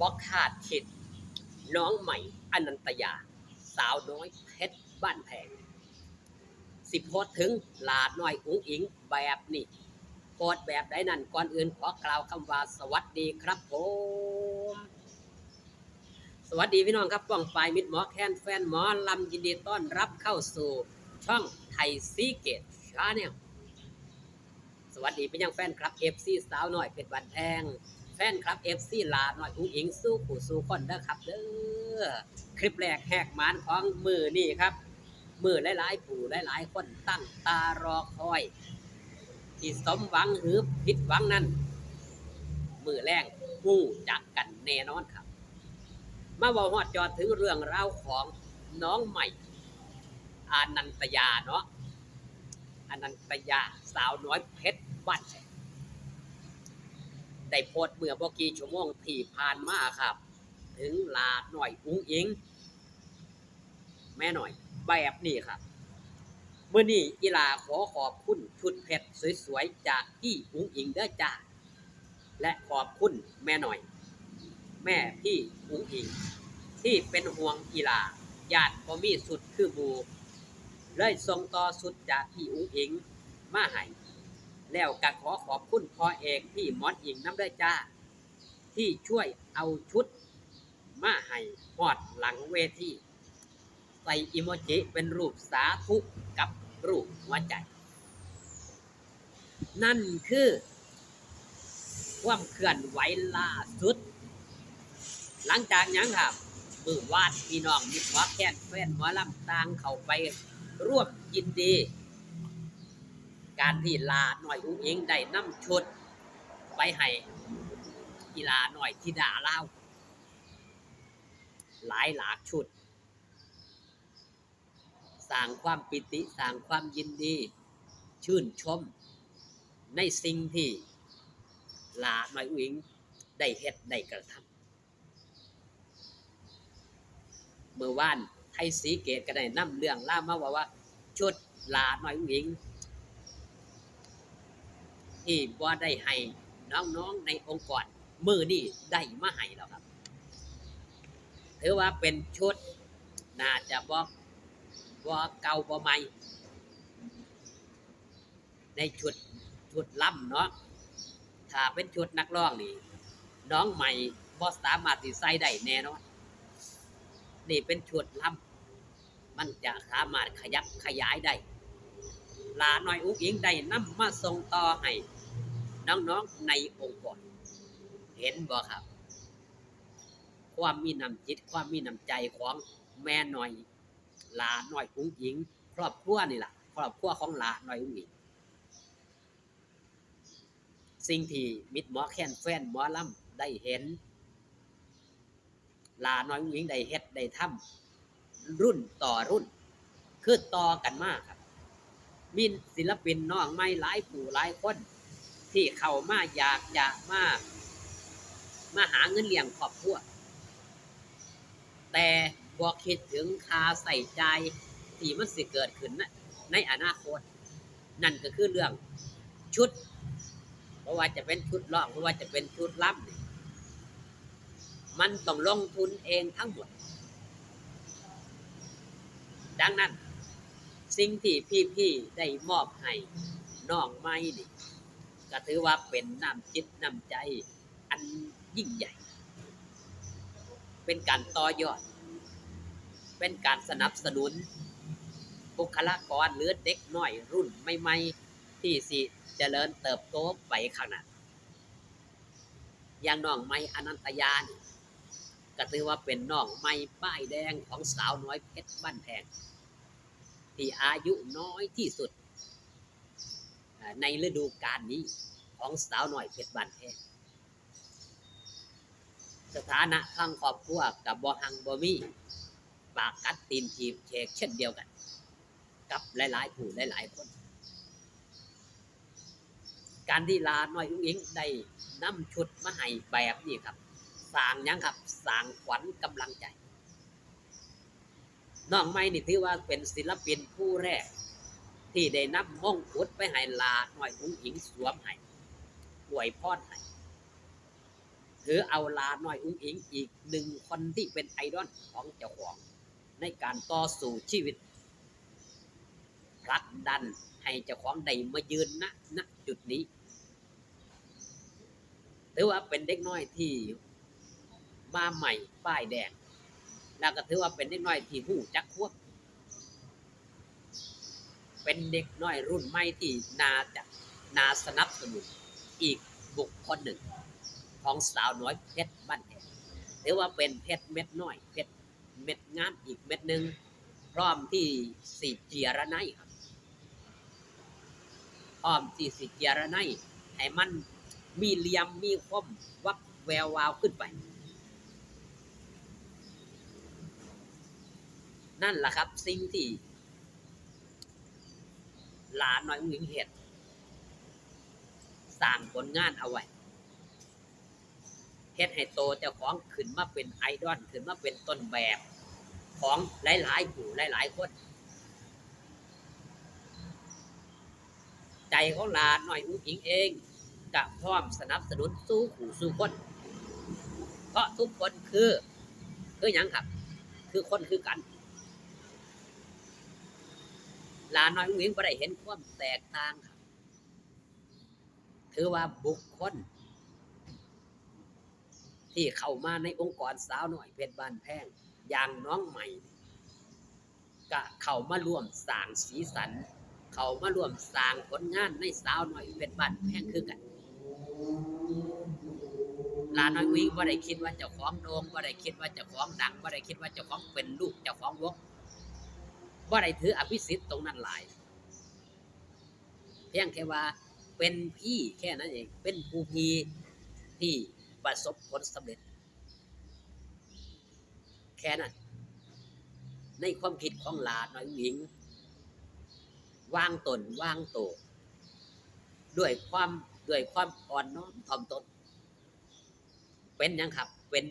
บอกขาดคิดน้องใหม่อนันตยา สาวน้อยเพชรบ้านแพงสิโพดถึงหลาดน้อยอุ้งอิงแบบนี้โพดแบบใดนั่นก่อนอื่นขอกล่าวคำว่าสวัสดีครับผมสวัสดีพี่น้องครับป้องปลายมิดหมอแคนแฟนหมอลำยินดีต้อนรับเข้าสู่ช่องไทยซีเกตชาแนลสวัสดีเป็นยังแฟนครับเอฟซีสาวน่อยเพชรบันแทง แฟนครับเอฟซีลาหน่อยอุ้งอิงสู้ผู้สู้คนเด้อครับเด้อคลิปแรกแหกมานของมือนี่ครับ มือหลายๆผู้หลายๆคนตั้งตารอคอยที่สมหวังหรือผิดหวังนั้นมือแรงหู้จักกันแน่นอนครับ มาบอกฮอดจอดถึงเรื่องราวของน้องใหม่ อานันตยาเนาะอานันตยาสาวน้อยเพชรบ้าน ได้โพสเมื่อบ่กี่ชั่วโมงที่ผ่านมาครับ ถึงลาหน่อยอุ้งอิง แม่หน่อย แบบนี้ครับเมื่อนี้อีลาขอขอบคุณชุดเพชรสวยๆจากพี่อุ้งอิงเด้อจ้าและขอบคุณแม่หน่อย แม่พี่อุ้งอิง ที่เป็นห่วงอีลาญาติบ่มีสุดคือหมูเลยส่งต่อสุดจากพี่อุ้งอิงมาให้ แล้วก็ขอขอบคุณพ่อเอกพี่มอนอิงน้ำเด้อจ้า ที่ช่วยเอาชุดมาให้หอดหลังเวทีใส่อิโมจิเป็นรูปสาธุกับรูปหัวใจ นั่นคือความเคลื่อนไหวล่าสุด หลังจากหยังครับมือวาดพี่น้องมิตรหมอแค้นแฟนหมอลำต่างเข้าไปร่วมยินดี การที่ลาหน่อยอุ้งอิงได้นำชุดไปให้กีฬาหน่อยที่ดาเล่าหลายหลากชุดสร้างความปิติสร้างความยินดี ชื่นชม ในสิ่งที่ลาหน่อยอุ้งอิงได้เฮ็ดได้กระทำเมื่อวานไทยสีเกตก็ได้นำเรื่องเล่ามาว่าว่าชุดลาหน่อยอุ้ง ที่บ่ได้ให้น้องๆในองค์กรมือนี่ได้มาให้แล้วครับ ถือว่าเป็นชุด น่าจะบ่บ่เก่าบ่ใหม่ในชุดชุดล่ำเนาะถ้าเป็นชุดนักร้องนี่ น้องใหม่บ่สามารถที่ใส่ได้แน่นอนนี่เป็นชุดล่ำมันจะสามารถขยับขยายได้ลาหน้อยอุ้งอิงได้นำมาส่งต่อให้ น้องๆในองค์กรเห็นบ่ครับ ความมีน้ำจิต ความมีน้ำใจของแม่หน้อยลาหน้อยอุ้งอิง ครอบครัวนี่ล่ะครอบครัวของลาหน้อยอุ้งอิงสิ่งที่มิตรหมอแค้นแฟนหมอลำได้เห็น ลาน้อยอุ้งอิงได้เฮ็ดได้ทำรุ่นต่อรุ่น คือต่อกันมากครับ มีศิลปินน้องไม่หลายผู้หลายคน ที่เขามาอยากจะมามาหาเงินเลี้ยงครอบครัวแต่บ่คิดถึงค่าใส่ใจที่มันสิเกิดขึ้นนะในอนาคต นั่นก็คือเรื่องชุดเพราะว่าจะเป็นชุดร้องเพราะว่าจะเป็นชุดล่ำมันต้องลงทุนเองทั้งหมด ดังนั้น สิ่งที่พี่ๆได้มอบให้น้องไม้นี่ ก็ถือว่าเป็นน้ำจิตน้ำใจ อันยิ่งใหญ่ เป็นการต่อยอด เป็นการสนับสนุน บุคลากรหรือเด็กน้อยรุ่นใหม่ๆที่สิเจริญเติบโตไปข้างหน้าอย่างน้องไม้อนันตยานี่ก็ถือว่าเป็นน้องไม้ป้ายแดงของสาวน้อยเพชรบ้านแพงที่อายุน้อยที่สุดในฤดูกาลนี้ ของสาวหน้อยเพชรบ้านแพงสถานะทางครอบครัวกับบ่หังบ่มีปากกัดตีนทีบเชกเช่นเดียวกัน กับหลายๆผู้หลายๆคน การที่ลาหน้อยอุ้งอิงได้นำชุดมาให้แบบนี้ครับสางยังครับสางขวัญกำลังใจน้องไม้นี่ถือว่าเป็นศิลปินผู้แรก ที่ได้นำมงกุฎไปให้ลาหน่อยอุ้งอิงสวมให้ อวยพรให้ถือเอาลาหน้อยอุ้งอิงอีกหนึ่งคนที่เป็นไอดอลของเจ้าของในการต่อสู้ชีวิตผลักดันให้เจ้าของได้มายืนณณจุดนี้ถือว่าเป็นเด็กน้อยที่มาใหม่ป้ายแดง แล้วก็ถือว่าเป็นเด็กน้อยที่หู้จักควบเป็นเด็กน้อยรุ่นใหม่ที่นาจะนาสนับสนุน อีกบุคคลหนึ่ง ของสาวน้อยเพชรบ้านแพงถือว่าเป็นเพชรเม็ดน้อยเพชรเม็ดงามอีกเม็ดหนึ่งพร้อมที่สีเจียระไนครับพร้อมที่สีเจียระไนให้มันมีเหลี่ยมมีคมวับแวววาวขึ้นไป นั่นแหละครับสิ่งที่หลานน้อยหญิงเห็ด ร้างผลงานเอาไว้เฮ็ดให้โตเจ้าของขึ้นมาเป็นไอดอลขึ้นมาเป็นต้นแบบของหลายๆผู้หลายๆคน ใจของหลานหน่อยอุ้งอิงเองกับพร้อมสนับสนุนสู้ขู่สู้คน เพราะทุกคนคือคือหยังครับ คือคนคือกันหลานน้อยอุ้งอิงบ่ได้เห็นความแตกต่างครับ ถือว่าบุคคล ที่เข้ามาในองค์กรสาวหน่อยเพชรบ้านแพงอย่างน้องใหม่ก็เข้ามาร่วมสร้างสีสัน เข้ามาร่วมสร้างผลงานในสาวหน่อยเพชรบ้านแพงคือกันลาน้อยวิ่งว่าได้คิดว่าเจ้าของโด่งว่าได้คิดว่าเจ้าของดังว่าได้คิดว่าเจ้าของเป็นลูกเจ้าของวงว่าได้ถืออภิสิทธิ์ตรงนั้นหลาย เพียงแค่ว่า เป็นพี่แค่นั้นเอง เป็นผู้พีที่ประสบผลสำเร็จ แค่นั้น ในความคิดของหลานน้อยหญิง วางตนวางโตด้วยความด้วยความอ่อนน้อมถ่อมตน เป็นยังครับ เป็น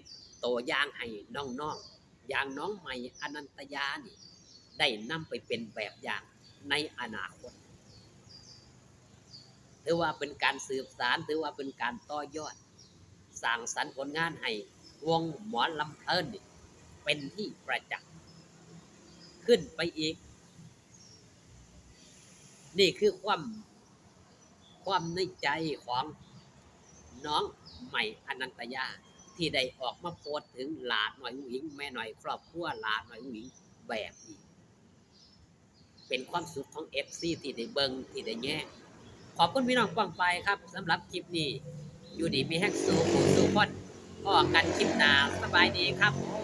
ตัวอย่างให้น้องๆอย่างน้องใหม่อนันตยานี่ ได้นำไปเป็นแบบอย่างในอนาคต ถือว่าเป็นการสืบสารถือว่าเป็นการต่อยอดสร้างสรรค์ผลงานให้วงหมอลำเพลินเป็นที่ประจักษ์ขึ้นไปอีก นี่คือความความในใจของน้องใหม่อนันตยาที่ได้ออกมาโพสถึงหลานหน่อยหญิงแม่หน่อยครอบครัวหลานหน่อยหญิงแบบนี้เป็นความสุขของเอฟซีที่ได้เบิงที่ได้แย่ง ขอบคุณพี่น้องกว้างไปครับสำหรับคลิปนี้ อยู่ดีมีแฮกสูผู้สู่คนพอกันคลิปหนาสบายดีครับผม